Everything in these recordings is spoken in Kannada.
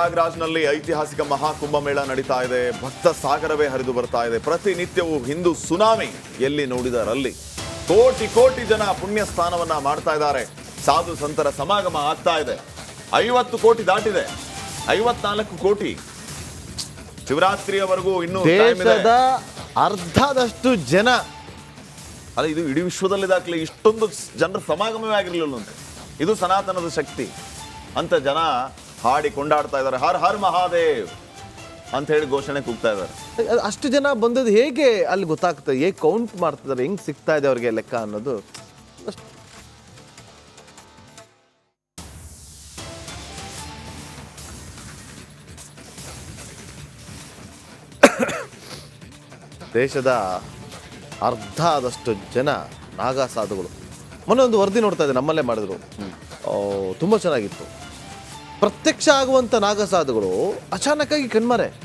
ಪ್ರಯಾಗ್ರಾಜ್ನಲ್ಲಿ ಐತಿಹಾಸಿಕ ಮಹಾಕುಂಭಮೇಳ ನಡೀತಾ ಇದೆ. ಭಕ್ತ ಸಾಗರವೇ ಹರಿದು ಬರ್ತಾ ಇದೆ. ಪ್ರತಿನಿತ್ಯವೂ ಹಿಂದೂ ಸುನಾಮಿ ಎಲ್ಲಿ ನೋಡಿದರಲ್ಲಿ? ಕೋಟಿ ಕೋಟಿ ಜನ ಪುಣ್ಯ ಸ್ಥಾನವನ್ನ ಮಾಡ್ತಾ ಇದ್ದಾರೆ. ಸಾಧು ಸಂತರ ಸಮಾಗಮ ಆಗ್ತಾ ಇದೆ. ಐವತ್ತು ಕೋಟಿ ದಾಟಿದೆ. ಐವತ್ನಾಲ್ಕು ಕೋಟಿ. ಶಿವರಾತ್ರಿಯವರೆಗೂ ಇನ್ನೂ ದೇಶದ ಅರ್ಧದಷ್ಟು ಜನ ಅಲ್ಲ ಇದು ಇಡೀ ವಿಶ್ವದಲ್ಲಿ ದಾಖಲೆ. ಇಷ್ಟೊಂದು ಜನರ ಸಮಾಗಮವೇ ಆಗಿರಲಿಲ್ಲ ಇದು ಸನಾತನದ ಶಕ್ತಿ. ಅಂತ ಜನ ಹಾಡಿ ಕೊಂಡಾಡ್ತಾ ಇದ್ದಾರೆ. ಹರ್ ಹರ್ ಮಹಾದೇವ್ ಅಂತ ಹೇಳಿ ಘೋಷಣೆ ಕೂಗ್ತಾ ಇದ್ದಾರೆ. ಅಷ್ಟು ಜನ ಬಂದದ್ದು ಹೇಗೆ ಅಲ್ಲಿ ಗೊತ್ತಾಗ್ತದೆ? ಹೇಗೆ ಕೌಂಟ್ ಮಾಡ್ತಿದ್ದಾರೆ? ಹೆಂಗೆ ಸಿಗ್ತಾ ಇದೆ ಅವ್ರಿಗೆ ಲೆಕ್ಕ ಅನ್ನೋದು? ದೇಶದ ಅರ್ಧ ಆದಷ್ಟು ಜನ ನಾಗಾ ಸಾಧುಗಳು ಮೊನ್ನೆ ಒಂದು ವರದಿ ನೋಡ್ತಾ ಇದ್ದೆ ನಮ್ಮಲ್ಲೇ ಮಾಡಿದ್ರು. ತುಂಬಾ ಚೆನ್ನಾಗಿತ್ತು. ಪ್ರತ್ಯಕ್ಷ ಆಗುವಂತ ನಾಗಸಾಧುಗಳು ಅಚಾನಕ್ಕಾಗಿ ಕಣ್ಮರೆ.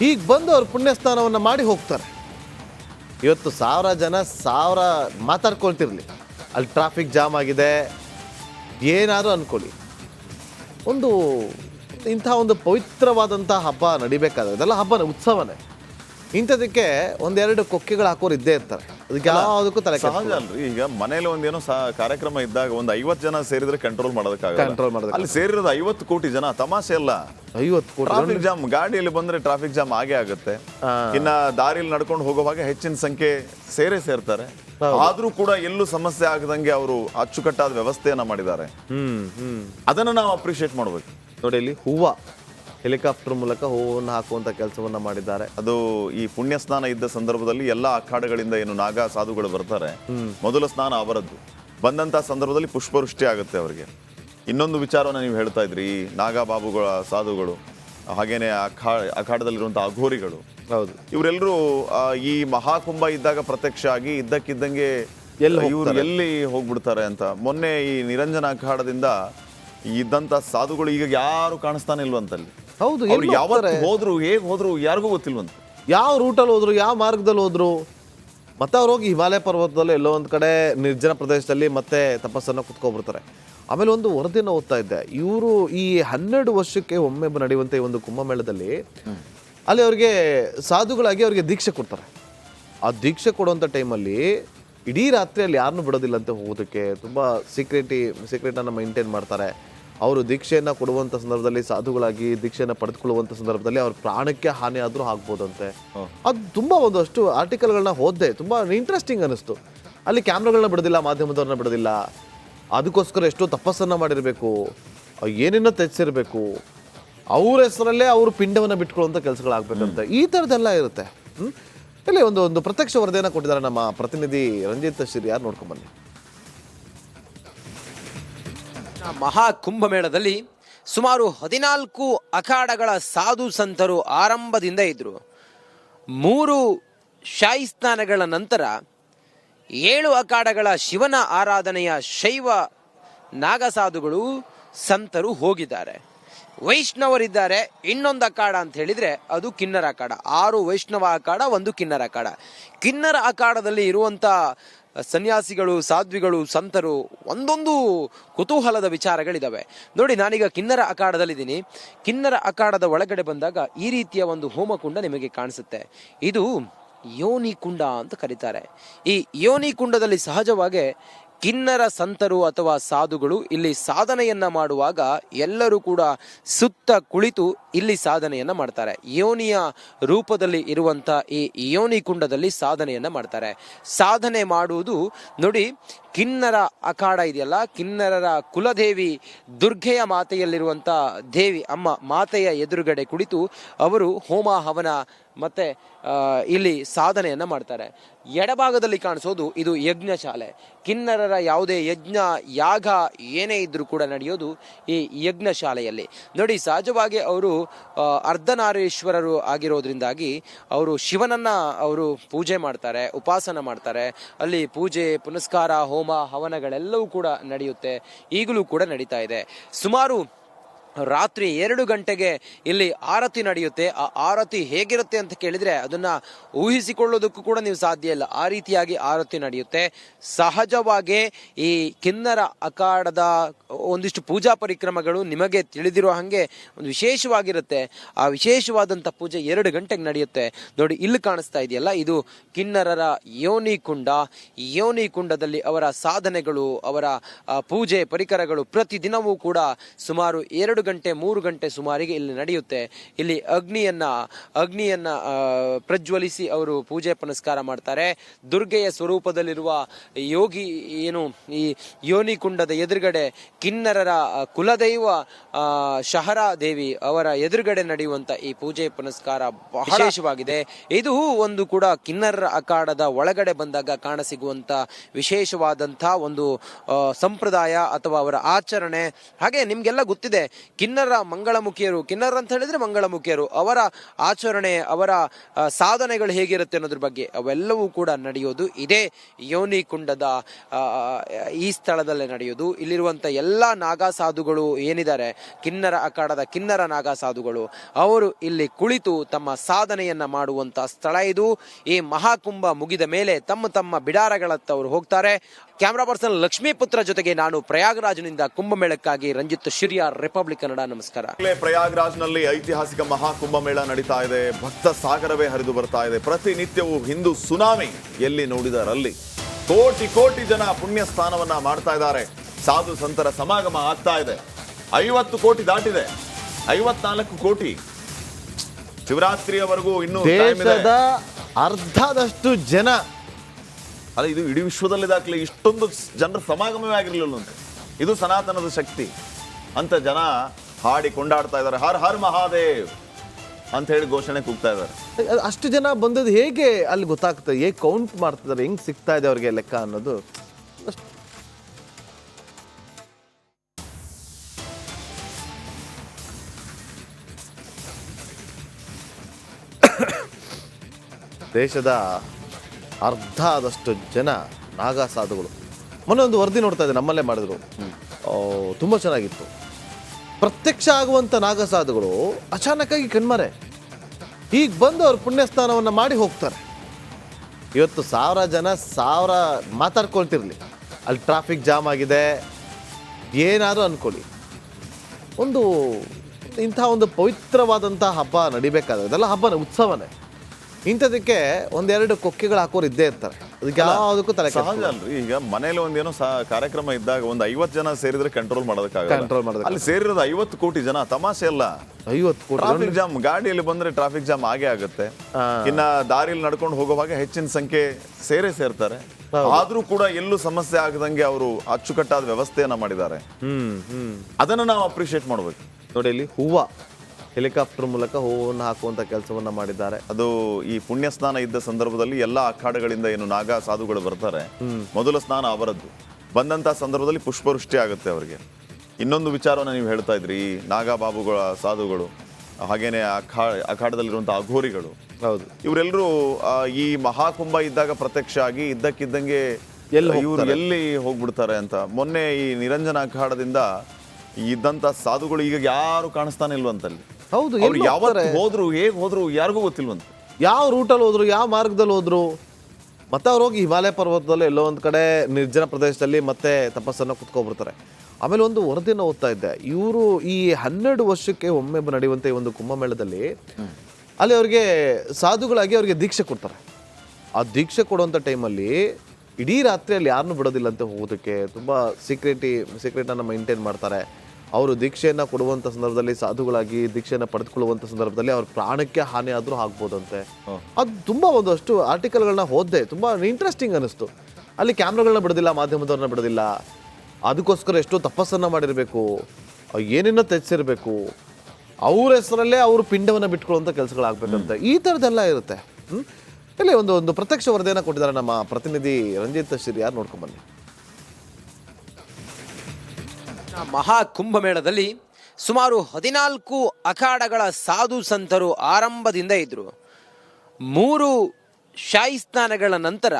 ಈಗ ಬಂದು ಅವ್ರು ಪುಣ್ಯ ಸ್ನಾನವನ್ನು ಮಾಡಿ ಹೋಗ್ತಾರೆ. ಇವತ್ತು ಸಾವಿರ ಜನ ಸಾವಿರ ಮಾತಾಡ್ಕೊಳ್ತಿರ್ಲಿ. ಅಲ್ಲಿ ಟ್ರಾಫಿಕ್ ಜಾಮ್ ಆಗಿದೆ. ಏನಾದರೂ ಅಂದ್ಕೊಳ್ಳಿ ಒಂದು ಇಂಥ ಒಂದು ಪವಿತ್ರವಾದಂಥ ಹಬ್ಬ ನಡಿಬೇಕಾದ್ರೆ, ಇದೆಲ್ಲ ಹಬ್ಬನೇ ಉತ್ಸವನೇ. ಇಂಥದಕ್ಕೆ ಒಂದೆರಡು ಕೊಕ್ಕೆಗಳು ಹಾಕೋರು ಇದ್ದೇ ಇರ್ತಾರೆ. ಅದಕ್ಕೆ ಯಾವುದಕ್ಕೂ ತಲೆ ಸಹಜ ಅಲ್ರಿ ಈಗ ಮನೇಲಿ ಒಂದೇನೋ ಕಾರ್ಯಕ್ರಮ ಇದ್ದಾಗ ಒಂದು ಐವತ್ತು ಜನ ಸೇರಿದ್ರೆ ಕಂಟ್ರೋಲ್ ಮಾಡೋದಕ್ಕಾಗಲ್ಲ. ಕಂಟ್ರೋಲ್ ಮಾಡೋದು ಅಲ್ಲಿ ಸೇರಿರೋದು ಐವತ್ತು ಕೋಟಿ ಜನ ತಮಾಷೆ ಅಲ್ಲ. ಐವತ್ತು ಕೋಟಿ ಟ್ರಾಫಿಕ್ ಜಾಮ್ ಗಾಡಿಯಲ್ಲಿ ಬಂದ್ರೆ ಟ್ರಾಫಿಕ್ ಜಾಮ್ ಆಗೇ ಆಗುತ್ತೆ. ಇನ್ನ ದಾರಿಯಲ್ಲಿ ನಡ್ಕೊಂಡು ಹೋಗುವಾಗ ಹೆಚ್ಚಿನ ಸಂಖ್ಯೆ ಸೇರೇ ಸೇರ್ತಾರೆ. ಆದ್ರೂ ಕೂಡ ಎಲ್ಲೂ ಸಮಸ್ಯೆ ಆಗದಂಗೆ ಅವರು ಅಚ್ಚುಕಟ್ಟಾದ ವ್ಯವಸ್ಥೆಯನ್ನ ಮಾಡಿದ್ದಾರೆ. ಹ್ಮ್ ಹ್ಮ್. ಅದನ್ನ ನಾವು ಅಪ್ರಿಶಿಯೇಟ್ ಮಾಡ್ಬೇಕು. ನೋಡಿ ಇಲ್ಲಿ ಹೂವು. ಹೆಲಿಕಾಪ್ಟರ್ ಮೂಲಕ ಹೂವನ್ನು ಹಾಕುವಂಥ ಕೆಲಸವನ್ನ ಮಾಡಿದ್ದಾರೆ. ಅದು ಈ ಪುಣ್ಯ ಸ್ನಾನ ಇದ್ದ ಸಂದರ್ಭದಲ್ಲಿ ಎಲ್ಲಾ ಅಖಾಡಗಳಿಂದ ಏನು ನಾಗಾ ಸಾಧುಗಳು ಬರ್ತಾರೆ. ಮೊದಲ ಸ್ನಾನ ಅವರದ್ದು. ಬಂದಂತ ಸಂದರ್ಭದಲ್ಲಿ ಪುಷ್ಪವೃಷ್ಟಿ ಆಗುತ್ತೆ ಅವರಿಗೆ. ಇನ್ನೊಂದು ವಿಚಾರವನ್ನು ನೀವು ಹೇಳ್ತಾ ಇದ್ರಿ ಈ ನಾಗಾ ಬಾಬುಗಳ ಸಾಧುಗಳು ಹಾಗೇನೆ ಅಖಾ ಅಖಾಡದಲ್ಲಿರುವಂತಹ ಅಘೋರಿಗಳು. ಹೌದು. ಇವರೆಲ್ಲರೂ ಈ ಮಹಾಕುಂಭ ಇದ್ದಾಗ ಪ್ರತ್ಯಕ್ಷ ಆಗಿ ಇದ್ದಕ್ಕಿದ್ದಂಗೆ ಎಲ್ಲ ಇವರು ಎಲ್ಲಿ ಹೋಗ್ಬಿಡ್ತಾರೆ ಅಂತ. ಮೊನ್ನೆ ಈ ನಿರಂಜನ ಅಖಾಡದಿಂದ ಇದ್ದಂತ ಸಾಧುಗಳು ಈಗ ಯಾರು ಕಾಣಿಸ್ತಾನೆ ಇಲ್ವಂತಲ್ಲಿ. ಹೌದು ಅವ್ರು ಯಾವತ್ತು? ಹೋದ್ರು ಹೇಗ್ ಹೋದ್ರು ಯಾರಿಗೂ ಗೊತ್ತಿಲ್ವಂತ. ಯಾವ ರೂಟಲ್ಲಿ ಹೋದ್ರು ಯಾವ ಮಾರ್ಗದಲ್ಲಿ ಹೋದ್ರು? ಮತ್ತೆ ಅವ್ರು ಹೋಗಿ ಹಿಮಾಲಯ ಪರ್ವತದಲ್ಲಿ ಎಲ್ಲೋ ಒಂದು ಕಡೆ ನಿರ್ಜನ ಪ್ರದೇಶದಲ್ಲಿ ಮತ್ತೆ ತಪಸ್ಸನ್ನು ಕುತ್ಕೊಬಿಡ್ತಾರೆ. ಆಮೇಲೆ ಒಂದು ವರದಿಯನ್ನು ಓದ್ತಾ ಇದ್ದೆ. ಇವರು ಈ ಹನ್ನೆರಡು ವರ್ಷಕ್ಕೆ ಒಮ್ಮೆ ನಡೆಯುವಂಥ ಈ ಒಂದು ಕುಂಭಮೇಳದಲ್ಲಿ ಅಲ್ಲಿ ಅವ್ರಿಗೆ ಸಾಧುಗಳಾಗಿ ಅವ್ರಿಗೆ ದೀಕ್ಷೆ ಕೊಡ್ತಾರೆ. ಆ ದೀಕ್ಷೆ ಕೊಡುವಂಥ ಟೈಮಲ್ಲಿ ಇಡೀ ರಾತ್ರಿಯಲ್ಲಿ ಯಾರನ್ನೂ ಬಿಡೋದಿಲ್ಲ ಅಂತ ಹೋಗೋದಕ್ಕೆ. ತುಂಬ ಸೀಕ್ರೆಟಿ ಸೀಕ್ರೆಟನ್ನು ಮೈಂಟೈನ್ ಮಾಡ್ತಾರೆ. ಅವರು ದೀಕ್ಷೆಯನ್ನು ಕೊಡುವಂಥ ಸಂದರ್ಭದಲ್ಲಿ ಸಾಧುಗಳಾಗಿ ದೀಕ್ಷೆಯನ್ನು ಪಡೆದುಕೊಳ್ಳುವಂಥ ಸಂದರ್ಭದಲ್ಲಿ ಅವ್ರ ಪ್ರಾಣಕ್ಕೆ ಹಾನಿ ಆದರೂ ಆಗ್ಬೋದಂತೆ. ಅದು ತುಂಬ ಒಂದಷ್ಟು ಆರ್ಟಿಕಲ್ಗಳನ್ನ ಓದ್ದೆ. ತುಂಬ ಇಂಟ್ರೆಸ್ಟಿಂಗ್ ಅನ್ನಿಸ್ತು. ಅಲ್ಲಿ ಕ್ಯಾಮ್ರಾಗಳನ್ನ ಬಿಡೋದಿಲ್ಲ ಮಾಧ್ಯಮದವ್ರನ್ನ ಬಿಡೋದಿಲ್ಲ. ಅದಕ್ಕೋಸ್ಕರ ಎಷ್ಟೋ ತಪಸ್ಸನ್ನು ಮಾಡಿರಬೇಕು. ಏನೇನೋ ತೆಚ್ಚಿರಬೇಕು ಅವ್ರ ಹೆಸರಲ್ಲೇ ಅವರು ಪಿಂಡವನ್ನು ಬಿಟ್ಕೊಳ್ಳುವಂಥ ಕೆಲಸಗಳಾಗಬೇಕಂತೆ. ಈ ಥರದ್ದೆಲ್ಲ ಇರುತ್ತೆ. ಹ್ಞೂ ಇಲ್ಲಿ ಒಂದು ಒಂದು ಪ್ರತ್ಯಕ್ಷ ವರದಿಯನ್ನು ಕೊಟ್ಟಿದ್ದಾರೆ ನಮ್ಮ ಪ್ರತಿನಿಧಿ ರಂಜಿತ್ ಶ್ರೀ ಯಾರು ನೋಡ್ಕೊಂಬನ್ನಿ ಮಹಾ ಕುಂಭಮೇಳದಲ್ಲಿ ಸುಮಾರು ಹದಿನಾಲ್ಕು ಅಖಾಡಗಳ ಸಾಧು ಸಂತರು ಆರಂಭದಿಂದ ಇದ್ದರು ಮೂರು ಶಾಹಿ ಸ್ನಾನಗಳ ನಂತರ ಏಳು ಅಖಾಡಗಳ ಶಿವನ ಆರಾಧನೆಯ ಶೈವ ನಾಗಸಾಧುಗಳು ಸಂತರು ಹೋಗಿದ್ದಾರೆ. ವೈಷ್ಣವರಿದ್ದಾರೆ, ಇನ್ನೊಂದು ಅಖಾಡ ಅಂತ ಹೇಳಿದ್ರೆ ಅದು ಕಿನ್ನರ ಅಖಾಡ. ಆರು ವೈಷ್ಣವ ಅಖಾಡ, ಒಂದು ಕಿನ್ನರ ಅಖಾಡ. ಕಿನ್ನರ ಅಖಾಡದಲ್ಲಿ ಇರುವಂತ ಸನ್ಯಾಸಿಗಳು, ಸಾಧ್ವಿಗಳು, ಸಂತರು, ಒಂದೊಂದು ಕುತೂಹಲದ ವಿಚಾರಗಳಿದ್ದಾವೆ ನೋಡಿ, ನಾನೀಗ ಕಿನ್ನರ ಅಖಾಡದಲ್ಲಿದ್ದೀನಿ. ಕಿನ್ನರ ಅಖಾಡದ ಒಳಗಡೆ ಬಂದಾಗ ಈ ರೀತಿಯ ಒಂದು ಹೋಮಕುಂಡ ನಿಮಗೆ ಕಾಣಿಸುತ್ತೆ. ಇದು ಯೋನಿ ಕುಂಡ ಅಂತ ಕರೀತಾರೆ. ಈ ಯೋನಿ ಕುಂಡದಲ್ಲಿ ಸಹಜವಾಗಿ ಕಿನ್ನರ ಸಂತರು ಅಥವಾ ಸಾಧುಗಳು ಇಲ್ಲಿ ಸಾಧನೆಯನ್ನ ಮಾಡುವಾಗ ಎಲ್ಲರೂ ಕೂಡ ಸುತ್ತ ಕುಳಿತು ಇಲ್ಲಿ ಸಾಧನೆಯನ್ನ ಮಾಡ್ತಾರೆ. ಯೋನಿಯ ರೂಪದಲ್ಲಿ ಇರುವಂತ ಈ ಯೋನಿ ಕುಂಡದಲ್ಲಿ ಸಾಧನೆಯನ್ನ ಮಾಡ್ತಾರೆ. ಸಾಧನೆ ಮಾಡುವುದು ನೋಡಿ ಕಿನ್ನರ ಅಖಾಡ ಇದೆಯಲ್ಲ, ಕಿನ್ನರರ ಕುಲದೇವಿ ದುರ್ಗೆಯ ಮಾತೆಯಲ್ಲಿರುವಂಥ ದೇವಿ ಅಮ್ಮ ಮಾತೆಯ ಎದುರುಗಡೆ ಕುಳಿತು ಅವರು ಹೋಮ ಹವನ ಮತ್ತು ಇಲ್ಲಿ ಸಾಧನೆಯನ್ನು ಮಾಡ್ತಾರೆ. ಎಡಭಾಗದಲ್ಲಿ ಕಾಣಿಸೋದು ಇದು ಯಜ್ಞಶಾಲೆ. ಕಿನ್ನರರ ಯಾವುದೇ ಯಜ್ಞ, ಯಾಗ ಏನೇ ಇದ್ದರೂ ಕೂಡ ನಡೆಯೋದು ಈ ಯಜ್ಞಶಾಲೆಯಲ್ಲಿ. ನೋಡಿ, ಸಹಜವಾಗಿ ಅವರು ಅರ್ಧನಾರೇಶ್ವರರು ಆಗಿರೋದ್ರಿಂದಾಗಿ ಅವರು ಶಿವನನ್ನು ಅವರು ಪೂಜೆ ಮಾಡ್ತಾರೆ, ಉಪಾಸನ ಮಾಡ್ತಾರೆ. ಅಲ್ಲಿ ಪೂಜೆ, ಪುನಸ್ಕಾರ, ಹೋಮ ಹವನಗಳೆಲ್ಲವೂ ಕೂಡ ನಡೆಯುತ್ತೆ. ಈಗಲೂ ಕೂಡ ನಡೀತಾ ಇದೆ. ಸುಮಾರು ರಾತ್ರಿ ಎರಡು ಗಂಟೆಗೆ ಇಲ್ಲಿ ಆರತಿ ನಡೆಯುತ್ತೆ. ಆ ಆರತಿ ಹೇಗಿರುತ್ತೆ ಅಂತ ಕೇಳಿದ್ರೆ ಅದನ್ನ ಊಹಿಸಿಕೊಳ್ಳೋದಕ್ಕೂ ಕೂಡ ನೀವು ಸಾಧ್ಯ ಇಲ್ಲ. ಆ ರೀತಿಯಾಗಿ ಆರತಿ ನಡೆಯುತ್ತೆ. ಸಹಜವಾಗಿ ಈ ಕಿನ್ನರ ಅಖಾಡದ ಒಂದಿಷ್ಟು ಪೂಜಾ ಪರಿಕ್ರಮಗಳು ನಿಮಗೆ ತಿಳಿದಿರೋ ಹಾಗೆ ಒಂದು ವಿಶೇಷವಾಗಿರುತ್ತೆ. ಆ ವಿಶೇಷವಾದಂಥ ಪೂಜೆ ಎರಡು ಗಂಟೆಗೆ ನಡೆಯುತ್ತೆ. ನೋಡಿ, ಇಲ್ಲಿ ಕಾಣಿಸ್ತಾ ಇದೆಯಲ್ಲ, ಇದು ಕಿನ್ನರರ ಯೋನಿ ಕುಂಡ ಯೋನಿ ಕುಂಡದಲ್ಲಿ ಅವರ ಸಾಧನೆಗಳು, ಅವರ ಪೂಜೆ ಪರಿಕರಗಳು ಪ್ರತಿದಿನವೂ ಕೂಡ ಸುಮಾರು ಎರಡು ಗಂಟೆ, ಮೂರು ಗಂಟೆ ಸುಮಾರಿಗೆ ಇಲ್ಲಿ ನಡೆಯುತ್ತೆ. ಇಲ್ಲಿ ಅಗ್ನಿಯನ್ನ ಅಗ್ನಿಯನ್ನ ಪ್ರಜ್ವಲಿಸಿ ಅವರು ಪೂಜೆ ಪುನಸ್ಕಾರ ಮಾಡ್ತಾರೆ. ದುರ್ಗೆಯ ಸ್ವರೂಪದಲ್ಲಿರುವ ಯೋಗಿ, ಏನು, ಈ ಯೋನಿ ಕುಂಡದ ಎದುರುಗಡೆ ಕಿನ್ನರರ ಕುಲದೈವ ಶಹರ ದೇವಿ ಅವರ ಎದುರುಗಡೆ ನಡೆಯುವಂತ ಈ ಪೂಜೆ ಪುನಸ್ಕಾರ ವಿಶೇಷವಾಗಿದೆ. ಇದು ಒಂದು ಕೂಡ ಕಿನ್ನರರ ಅಖಾಡದ ಒಳಗಡೆ ಬಂದಾಗ ಕಾಣಸಿಗುವಂತ ವಿಶೇಷವಾದಂತಹ ಒಂದು ಸಂಪ್ರದಾಯ ಅಥವಾ ಅವರ ಆಚರಣೆ. ಹಾಗೆ ನಿಮ್ಗೆಲ್ಲ ಗೊತ್ತಿದೆ ಕಿನ್ನರ ಮಂಗಳಮುಖಿಯರು, ಕಿನ್ನರ ಅಂತ ಹೇಳಿದ್ರೆ ಮಂಗಳಮುಖಿಯರು, ಅವರ ಆಚರಣೆ, ಅವರ ಸಾಧನೆಗಳು ಹೇಗಿರುತ್ತೆ ಅನ್ನೋದ್ರ ಬಗ್ಗೆ ಅವೆಲ್ಲವೂ ಕೂಡ ನಡೆಯೋದು ಇದೇ ಯೋನಿ ಕುಂಡದ ಈ ಸ್ಥಳದಲ್ಲೇ ನಡೆಯೋದು. ಇಲ್ಲಿರುವಂತ ಎಲ್ಲ ನಾಗಾ ಸಾಧುಗಳು ಏನಿದ್ದಾರೆ? ಕಿನ್ನರ ಅಖಾಡದ ಕಿನ್ನರ ನಾಗಾ ಸಾಧುಗಳು ಅವರು ಇಲ್ಲಿ ಕುಳಿತು ತಮ್ಮ ಸಾಧನೆಯನ್ನ ಮಾಡುವಂತ ಸ್ಥಳ ಇದು. ಈ ಮಹಾಕುಂಭ ಮುಗಿದ ಮೇಲೆ ತಮ್ಮ ತಮ್ಮ ಬಿಡಾರಗಳತ್ತ ಅವರು ಹೋಗ್ತಾರೆ. ಕ್ಯಾಮ್ರಾ ಪರ್ಸನ್ ಲಕ್ಷ್ಮೀಪುತ್ರ ಜೊತೆಗೆ ನಾನು ಪ್ರಯಾಗರಾಜ್ನಿಂದ ಕುಂಭಮೇಳಕ್ಕಾಗಿ ರಂಜಿತ್ ಶಿರಿಯಾರ್ ರಿಪಬ್ಲಿಕ್ ಕನ್ನಡ ನಮಸ್ಕಾರ. ಪ್ರಯಾಗ್ರಾಜ್ನಲ್ಲಿ ಐತಿಹಾಸಿಕ ಮಹಾಕುಂಭ ಮೇಳ ನಡೀತಾ ಇದೆ. ಭಕ್ತ ಸಾಗರವೇ ಹರಿದು ಬರ್ತಾ ಇದೆ. ಪ್ರತಿನಿತ್ಯವೂ ಹಿಂದೂ ಸುನಾಮಿ ಎಲ್ಲಿ ನೋಡಿದರಲ್ಲಿ. ಕೋಟಿ ಕೋಟಿ ಜನ ಪುಣ್ಯ ಸ್ಥಾನವನ್ನ ಮಾಡ್ತಾ ಇದ್ದಾರೆ. ಸಾಧು ಸಂತರ ಸಮಾಗಮ ಆಗ್ತಾ ಇದೆ. ಐವತ್ತು ಕೋಟಿ ದಾಟಿದೆ. ಐವತ್ನಾಲ್ಕು ಕೋಟಿ. ಶಿವರಾತ್ರಿಯವರೆಗೂ ಇನ್ನೂ time ಇದೆ. ದೇಶದ ಅರ್ಧದಷ್ಟು ಜನ ಅಲ್ಲ ಇದು ಇಡೀ ವಿಶ್ವದಲ್ಲಿ ದಾಖಲೆ. ಇಷ್ಟೊಂದು ಜನರ ಸಮಾಗಮವೇ ಆಗಿರಲಿಲ್ಲ ಅಂತ. ಇದು ಸನಾತನದ ಶಕ್ತಿ. ಅಂತ ಜನ ಹಾಡಿ ಕೊಂಡಾಡ್ತಾ ಇದ್ದಾರೆ. ಹರ್ ಹರ್ ಮಹಾದೇವ್ ಅಂತ ಹೇಳಿ ಘೋಷಣೆ ಕೂಗ್ತಾ ಇದ್ದಾರೆ. ಅಷ್ಟು ಜನ ಬಂದದ್ದು ಹೇಗೆ ಅಲ್ಲಿ ಗೊತ್ತಾಗ್ತದೆ? ಹೇಗೆ ಕೌಂಟ್ ಮಾಡ್ತಿದ್ದಾರೆ? ಹೆಂಗೆ ಸಿಗ್ತಾ ಇದೆ ಅವ್ರಿಗೆ ಲೆಕ್ಕ ಅನ್ನೋದು? ಅಷ್ಟ್- ದೇಶದ ಅರ್ಧ ಆದಷ್ಟು ಜನ ನಾಗಾ ಸಾಧುಗಳು ಮೊನ್ನೆ ಒಂದು ವರದಿ ನೋಡ್ತಾ ಇದ್ದೆ ನಮ್ಮಲ್ಲೇ ಮಾಡಿದ್ರು. ತುಂಬ ಚೆನ್ನಾಗಿತ್ತು. ಪ್ರತ್ಯಕ್ಷ ಆಗುವಂಥ ನಾಗಸಾಧುಗಳು ಅಚಾನಕ್ಕಾಗಿ ಕಣ್ಮರೆ. ಈಗ ಬಂದು ಅವ್ರು ಪುಣ್ಯ ಸ್ನಾನವನ್ನು ಮಾಡಿ ಹೋಗ್ತಾರೆ. ಇವತ್ತು ಸಾವಿರ ಜನ ಸಾವಿರ ಮಾತಾಡ್ಕೊಳ್ತಿರ್ಲಿ. ಅಲ್ಲಿ ಟ್ರಾಫಿಕ್ ಜಾಮ್ ಆಗಿದೆ. ಏನಾದರೂ ಅಂದ್ಕೊಳ್ಳಿ ಒಂದು ಇಂಥ ಒಂದು ಪವಿತ್ರವಾದಂಥ ಹಬ್ಬ ನಡಿಬೇಕಾದ್ರೆ ಅದೆಲ್ಲ ಹಬ್ಬನೇ ಉತ್ಸವನೇ. ಇಂಥದಕ್ಕೆ ಒಂದೆರಡು ಕೊಕ್ಕೆಗಳು ಹಾಕೋರು ಇದ್ದೇ ಇರ್ತಾರೆ. ಅದಕ್ಕೆ ಯಾವುದಕ್ಕೂ ತಲೆ ಸಹಜ ಅಲ್ರಿ. ಈಗ ಮನೇಲಿ ಒಂದೇನೋ ಕಾರ್ಯಕ್ರಮ ಇದ್ದಾಗ ಒಂದ್ ಐವತ್ ಜನ ಸೇರಿದ್ರೆ ಕಂಟ್ರೋಲ್ ಮಾಡೋದಕ್ಕಾಗಲ್ಲ. ಕಂಟ್ರೋಲ್ ಮಾಡೋದಕ್ಕಾಗಲ್ಲ. ಅಲ್ಲಿ ಸೇರಿರೋದು ಐವತ್ತು ಕೋಟಿ ಜನ ತಮಾಷೆ ಅಲ್ಲ. ಐವತ್ತು ಕೋಟಿ ಟ್ರಾಫಿಕ್ ಜಾಮ್ ಗಾಡಿಯಲ್ಲಿ ಬಂದ್ರೆ ಟ್ರಾಫಿಕ್ ಜಾಮ್ ಆಗೇ ಆಗುತ್ತೆ. ಇನ್ನ ದಾರಿಯಲ್ಲಿ ನಡ್ಕೊಂಡು ಹೋಗುವಾಗ ಹೆಚ್ಚಿನ ಸಂಖ್ಯೆ ಸೇರೇ ಸೇರ್ತಾರೆ. ಆದ್ರೂ ಕೂಡ ಎಲ್ಲೂ ಸಮಸ್ಯೆ ಆಗದಂಗೆ ಅವರು ಅಚ್ಚುಕಟ್ಟಾದ ವ್ಯವಸ್ಥೆಯನ್ನ ಮಾಡಿದ್ದಾರೆ. ಅದನ್ನ ನಾವು ಅಪ್ರಿಶಿಯೇಟ್ ಮಾಡ್ಬೇಕು. ನೋಡಿ ಇಲ್ಲಿ ಹೂವು. ಹೆಲಿಕಾಪ್ಟರ್ ಮೂಲಕ ಹೂವನ್ನು ಹಾಕುವಂಥ ಕೆಲಸವನ್ನ ಮಾಡಿದ್ದಾರೆ. ಅದು ಈ ಪುಣ್ಯ ಸ್ನಾನ ಇದ್ದ ಸಂದರ್ಭದಲ್ಲಿ ಎಲ್ಲ ಅಖಾಡಗಳಿಂದ ಏನು ನಾಗ ಸಾಧುಗಳು ಬರ್ತಾರೆ. ಮೊದಲ ಸ್ನಾನ ಅವರದ್ದು. ಬಂದಂತ ಸಂದರ್ಭದಲ್ಲಿ ಪುಷ್ಪವೃಷ್ಟಿ ಆಗುತ್ತೆ ಅವರಿಗೆ. ಇನ್ನೊಂದು ವಿಚಾರವನ್ನ ನೀವು ಹೇಳ್ತಾ ಇದ್ರಿ ಈ ನಾಗಾ ಬಾಬುಗಳ ಸಾಧುಗಳು ಹಾಗೇನೆ ಅಖಾ ಅಖಾಡದಲ್ಲಿರುವಂಥ ಅಘೋರಿಗಳು. ಹೌದು. ಇವರೆಲ್ಲರೂ ಈ ಮಹಾಕುಂಭ ಇದ್ದಾಗ ಪ್ರತ್ಯಕ್ಷ ಆಗಿ ಇದ್ದಕ್ಕಿದ್ದಂಗೆ ಎಲ್ಲ ಇವರು ಎಲ್ಲಿ ಹೋಗ್ಬಿಡ್ತಾರೆ ಅಂತ. ಮೊನ್ನೆ ಈ ನಿರಂಜನ ಅಖಾಡದಿಂದ ಇದ್ದಂತ ಸಾಧುಗಳು ಈಗ ಯಾರು ಕಾಣಿಸ್ತಾನೆ ಇಲ್ವಂತಲ್ಲಿ. ಹೌದು ಅವ್ರು ಎಲ್ಲಿ ಯಾವತ್ತು ಹೋಗ್ತಾರೆ? ಹೋದ್ರು ಹೇಗ್ ಹೋದ್ರು ಯಾರಿಗೂ ಗೊತ್ತಿಲ್ವಂತ. ಯಾವ ರೂಟಲ್ಲಿ ಹೋದ್ರು ಯಾವ ಮಾರ್ಗದಲ್ಲಿ ಹೋದ್ರು? ಮತ್ತೆ ಅವ್ರು ಹೋಗಿ ಹಿಮಾಲಯ ಪರ್ವತದಲ್ಲಿ ಎಲ್ಲೋ ಒಂದು ಕಡೆ ನಿರ್ಜನ ಪ್ರದೇಶದಲ್ಲಿ ಮತ್ತೆ ತಪಸ್ಸನ್ನು ಕುತ್ಕೊಬರ್ತಾರೆ ಆಮೇಲೆ ಒಂದು ವರದಿನ ಓದ್ತಾ ಇದ್ದೆ. ಇವರು ಈ ಹನ್ನೆರಡು ವರ್ಷಕ್ಕೆ ಒಮ್ಮೆ ನಡೆಯುವಂಥ ಈ ಒಂದು ಕುಂಭಮೇಳದಲ್ಲಿ ಅಲ್ಲಿ ಅವ್ರಿಗೆ ಸಾಧುಗಳಾಗಿ ಅವ್ರಿಗೆ ದೀಕ್ಷೆ ಕೊಡ್ತಾರೆ. ಆ ದೀಕ್ಷೆ ಕೊಡುವಂಥ ಟೈಮಲ್ಲಿ ಇಡೀ ರಾತ್ರಿಯಲ್ಲಿ ಯಾರನ್ನೂ ಬಿಡೋದಿಲ್ಲ ಅಂತ ಹೋಗೋದಕ್ಕೆ ತುಂಬ ಸೀಕ್ರೆಟಿ ಸೀಕ್ರೆಟನ್ನು ಮೈಂಟೈನ್ ಮಾಡ್ತಾರೆ. ಅವರು ದೀಕ್ಷೆಯನ್ನು ಕೊಡುವಂಥ ಸಂದರ್ಭದಲ್ಲಿ ಸಾಧುಗಳಾಗಿ ದೀಕ್ಷೆಯನ್ನು ಪಡೆದುಕೊಳ್ಳುವಂಥ ಸಂದರ್ಭದಲ್ಲಿ ಅವ್ರ ಪ್ರಾಣಕ್ಕೆ ಹಾನಿ ಆದರೂ ಆಗ್ಬೋದಂತೆ. ಅದು ತುಂಬ ಒಂದಷ್ಟು ಆರ್ಟಿಕಲ್ಗಳನ್ನ ಓದ್ದೆ. ತುಂಬ ಇಂಟ್ರೆಸ್ಟಿಂಗ್ ಅನ್ನಿಸ್ತು. ಅಲ್ಲಿ ಕ್ಯಾಮ್ರಾಗಳನ್ನ ಬಿಡೋದಿಲ್ಲ ಮಾಧ್ಯಮದವ್ರನ್ನ ಬಿಡೋದಿಲ್ಲ. ಅದಕ್ಕೋಸ್ಕರ ಎಷ್ಟೋ ತಪಸ್ಸನ್ನು ಮಾಡಿರಬೇಕು. ಏನೇನೋ ತೆಚ್ಚಿರಬೇಕು ಅವ್ರ ಹೆಸರಲ್ಲೇ ಅವರು ಪಿಂಡವನ್ನು ಬಿಟ್ಕೊಳ್ಳುವಂಥ ಕೆಲಸಗಳಾಗಬೇಕಂತೆ. ಈ ಥರದ್ದೆಲ್ಲ ಇರುತ್ತೆ. ಹ್ಞೂ ಇಲ್ಲಿ ಒಂದು ಒಂದು ಪ್ರತ್ಯಕ್ಷ ವರದಿಯನ್ನು ಕೊಟ್ಟಿದ್ದಾರೆ ನಮ್ಮ ಪ್ರತಿನಿಧಿ ರಂಜಿತ್ ಶಿರಿಯಾರ್ ನೋಡ್ಕೊಂಬನ್ನಿ ಮಹಾ ಕುಂಭಮೇಳದಲ್ಲಿ ಸುಮಾರು ಹದಿನಾಲ್ಕು ಅಖಾಡಗಳ ಸಾಧು ಸಂತರು ಆರಂಭದಿಂದ ಇದ್ದರು ಮೂರು ಶಾಹಿ ಸ್ನಾನಗಳ ನಂತರ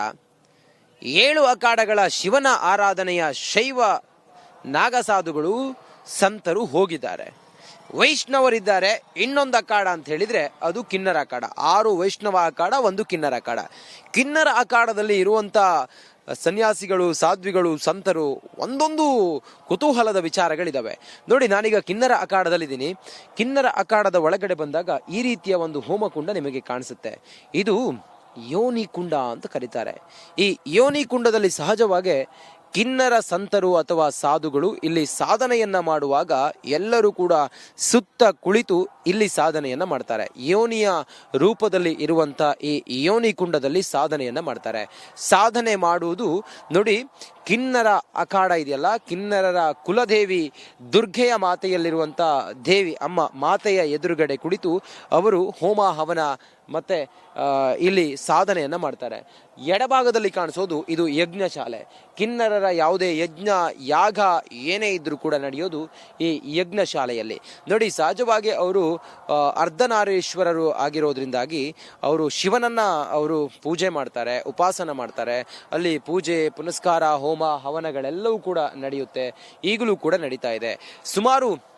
ಏಳು ಅಖಾಡಗಳ ಶಿವನ ಆರಾಧನೆಯ ಶೈವ ನಾಗಸಾಧುಗಳು ಸಂತರು ಹೋಗಿದ್ದಾರೆ. ವೈಷ್ಣವರಿದ್ದಾರೆ, ಇನ್ನೊಂದು ಅಖಾಡ ಅಂತ ಹೇಳಿದ್ರೆ ಅದು ಕಿನ್ನರ ಅಖಾಡ. ಆರು ವೈಷ್ಣವ ಅಖಾಡ, ಒಂದು ಕಿನ್ನರ ಅಖಾಡ. ಕಿನ್ನರ ಅಖಾಡದಲ್ಲಿ ಇರುವಂತ ಸನ್ಯಾಸಿಗಳು, ಸಾಧ್ವಿಗಳು, ಸಂತರು, ಒಂದೊಂದು ಕುತೂಹಲದ ವಿಚಾರಗಳಿದ್ದಾವೆ ನೋಡಿ, ನಾನೀಗ ಕಿನ್ನರ ಅಖಾಡದಲ್ಲಿದ್ದೀನಿ. ಕಿನ್ನರ ಅಖಾಡದ ಒಳಗಡೆ ಬಂದಾಗ ಈ ರೀತಿಯ ಒಂದು ಹೋಮಕುಂಡ ನಿಮಗೆ ಕಾಣಿಸುತ್ತೆ. ಇದು ಯೋನಿ ಕುಂಡ ಅಂತ ಕರೀತಾರೆ. ಈ ಯೋನಿ ಕುಂಡದಲ್ಲಿ ಸಹಜವಾಗಿ ಕಿನ್ನರ ಸಂತರು ಅಥವಾ ಸಾಧುಗಳು ಇಲ್ಲಿ ಸಾಧನೆಯನ್ನ ಮಾಡುವಾಗ ಎಲ್ಲರೂ ಕೂಡ ಸುತ್ತ ಕುಳಿತು ಇಲ್ಲಿ ಸಾಧನೆಯನ್ನ ಮಾಡ್ತಾರೆ. ಯೋನಿಯ ರೂಪದಲ್ಲಿ ಇರುವಂತ ಈ ಯೋನಿ ಕುಂಡದಲ್ಲಿ ಸಾಧನೆಯನ್ನ ಮಾಡ್ತಾರೆ. ಸಾಧನೆ ಮಾಡುವುದು ನೋಡಿ ಕಿನ್ನರ ಅಖಾಡ ಇದೆಯಲ್ಲ, ಕಿನ್ನರರ ಕುಲದೇವಿ ದುರ್ಗೆಯ ಮಾತೆಯಲ್ಲಿರುವಂತ ದೇವಿ ಅಮ್ಮ ಮಾತೆಯ ಎದುರುಗಡೆ ಕುಳಿತು ಅವರು ಹೋಮ ಹವನ ಮತ್ತೆ ಇಲ್ಲಿ ಸಾಧನೆಯನ್ನ ಮಾಡ್ತಾರೆ. ಎಡಭಾಗದಲ್ಲಿ ಕಾಣಿಸೋದು ಇದು ಯಜ್ಞಶಾಲೆ. ಕಿನ್ನರರ ಯಾವುದೇ ಯಜ್ಞ, ಯಾಗ ಏನೇ ಇದ್ದರೂ ಕೂಡ ನಡೆಯೋದು ಈ ಯಜ್ಞಶಾಲೆಯಲ್ಲಿ. ನೋಡಿ, ಸಹಜವಾಗಿ ಅವರು ಅರ್ಧನಾರೀಶ್ವರರು ಆಗಿರೋದ್ರಿಂದಾಗಿ ಅವರು ಶಿವನನ್ನ ಅವರು ಪೂಜೆ ಮಾಡ್ತಾರೆ, ಉಪಾಸನ ಮಾಡ್ತಾರೆ. ಅಲ್ಲಿ ಪೂಜೆ, ಪುನಸ್ಕಾರ, ಹೋಮ ಹವನಗಳೆಲ್ಲವೂ ಕೂಡ ನಡೆಯುತ್ತೆ, ಈಗಲೂ ಕೂಡ ನಡೀತಾ ಇದೆ. ಸುಮಾರು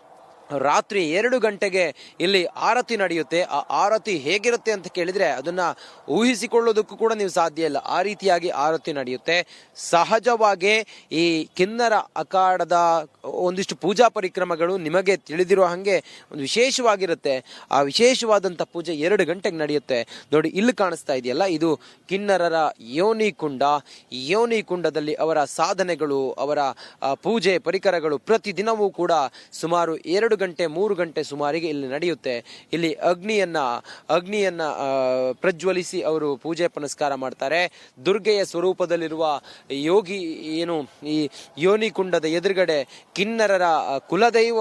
ರಾತ್ರಿ ಎರಡು ಗಂಟೆಗೆ ಇಲ್ಲಿ ಆರತಿ ನಡೆಯುತ್ತೆ. ಆ ಆರತಿ ಹೇಗಿರುತ್ತೆ ಅಂತ ಕೇಳಿದ್ರೆ ಅದನ್ನ ಊಹಿಸಿಕೊಳ್ಳೋದಕ್ಕೂ ಕೂಡ ನೀವು ಸಾಧ್ಯ ಇಲ್ಲ. ಆ ರೀತಿಯಾಗಿ ಆರತಿ ನಡೆಯುತ್ತೆ. ಸಹಜವಾಗಿ ಈ ಕಿನ್ನರ ಅಖಾಡದ ಒಂದಿಷ್ಟು ಪೂಜಾ ಪರಿಕ್ರಮಗಳು ನಿಮಗೆ ತಿಳಿದಿರೋ ಹಾಗೆ ಒಂದು ವಿಶೇಷವಾಗಿರುತ್ತೆ. ಆ ವಿಶೇಷವಾದಂಥ ಪೂಜೆ ಎರಡು ಗಂಟೆಗೆ ನಡೆಯುತ್ತೆ. ನೋಡಿ, ಇಲ್ಲಿ ಕಾಣಿಸ್ತಾ ಇದೆಯಲ್ಲ, ಇದು ಕಿನ್ನರರ ಯೋನಿ ಕುಂಡ ಯೋನಿ ಕುಂಡದಲ್ಲಿ ಅವರ ಸಾಧನೆಗಳು, ಅವರ ಪೂಜೆ ಪರಿಕರಗಳು ಪ್ರತಿದಿನವೂ ಕೂಡ ಸುಮಾರು ಎರಡು ಗಂಟೆ, ಮೂರು ಗಂಟೆ ಸುಮಾರಿಗೆ ಇಲ್ಲಿ ನಡೆಯುತ್ತೆ. ಇಲ್ಲಿ ಅಗ್ನಿಯನ್ನ ಅಗ್ನಿಯನ್ನ ಪ್ರಜ್ವಲಿಸಿ ಅವರು ಪೂಜೆ ಪುನಸ್ಕಾರ ಮಾಡ್ತಾರೆ. ದುರ್ಗೆಯ ಸ್ವರೂಪದಲ್ಲಿರುವ ಯೋಗಿ, ಏನು, ಈ ಯೋನಿ ಕುಂಡದ ಎದುರುಗಡೆ ಕಿನ್ನರರ ಕುಲದೈವ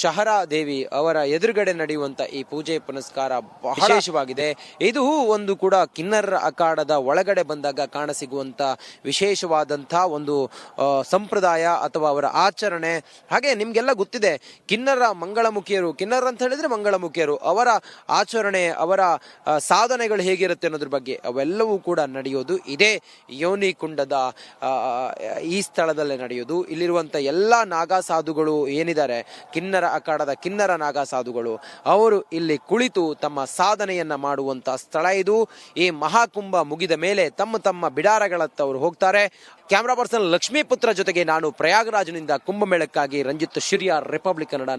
ಶಹರ ದೇವಿ ಅವರ ಎದುರುಗಡೆ ನಡೆಯುವಂತ ಈ ಪೂಜೆ ಪುನಸ್ಕಾರ ವಿಶೇಷವಾಗಿದೆ. ಇದು ಒಂದು ಕೂಡ ಕಿನ್ನರರ ಅಖಾಡದ ಒಳಗಡೆ ಬಂದಾಗ ಕಾಣಸಿಗುವಂತ ವಿಶೇಷವಾದಂಥ ಒಂದು ಸಂಪ್ರದಾಯ ಅಥವಾ ಅವರ ಆಚರಣೆ. ಹಾಗೆ ನಿಮ್ಗೆಲ್ಲ ಗೊತ್ತಿದೆ ಕಿನ್ನರ ಮಂಗಳಮುಖಿಯರು ಕಿನ್ನರ ಅಂತ ಹೇಳಿದ್ರೆ ಮಂಗಳಮುಖಿಯರು, ಅವರ ಆಚರಣೆ, ಅವರ ಸಾಧನೆಗಳು ಹೇಗಿರುತ್ತೆ ಅನ್ನೋದ್ರ ಬಗ್ಗೆ ಅವೆಲ್ಲವೂ ಕೂಡ ನಡೆಯೋದು ಇದೇ ಯೋನಿ ಕುಂಡದ ಈ ಸ್ಥಳದಲ್ಲೇ ನಡೆಯೋದು. ಇಲ್ಲಿರುವಂತ ಎಲ್ಲಾ ನಾಗಾ ಸಾಧುಗಳು ಏನಿದ್ದಾರೆ? ಕಿನ್ನರ ಅಖಾಡದ ಕಿನ್ನರ ನಾಗಾ ಸಾಧುಗಳು ಅವರು ಇಲ್ಲಿ ಕುಳಿತು ತಮ್ಮ ಸಾಧನೆಯನ್ನ ಮಾಡುವಂತ ಸ್ಥಳ ಇದು. ಈ ಮಹಾಕುಂಭ ಮುಗಿದ ಮೇಲೆ ತಮ್ಮ ತಮ್ಮ ಬಿಡಾರಗಳತ್ತ ಅವರು ಹೋಗ್ತಾರೆ. ಕ್ಯಾಮ್ರಾ ಪರ್ಸನ್ ಲಕ್ಷ್ಮೀಪುತ್ರ ಜೊತೆಗೆ ನಾನು ಪ್ರಯಾಗರಾಜನಿಂದ ಕುಂಭಮೇಳಕ್ಕಾಗಿ ರಂಜಿತ್ ಶಿರಿಯಾರ್ ರಿಪಬ್ಲಿಕ್ ಕನ್ನಡ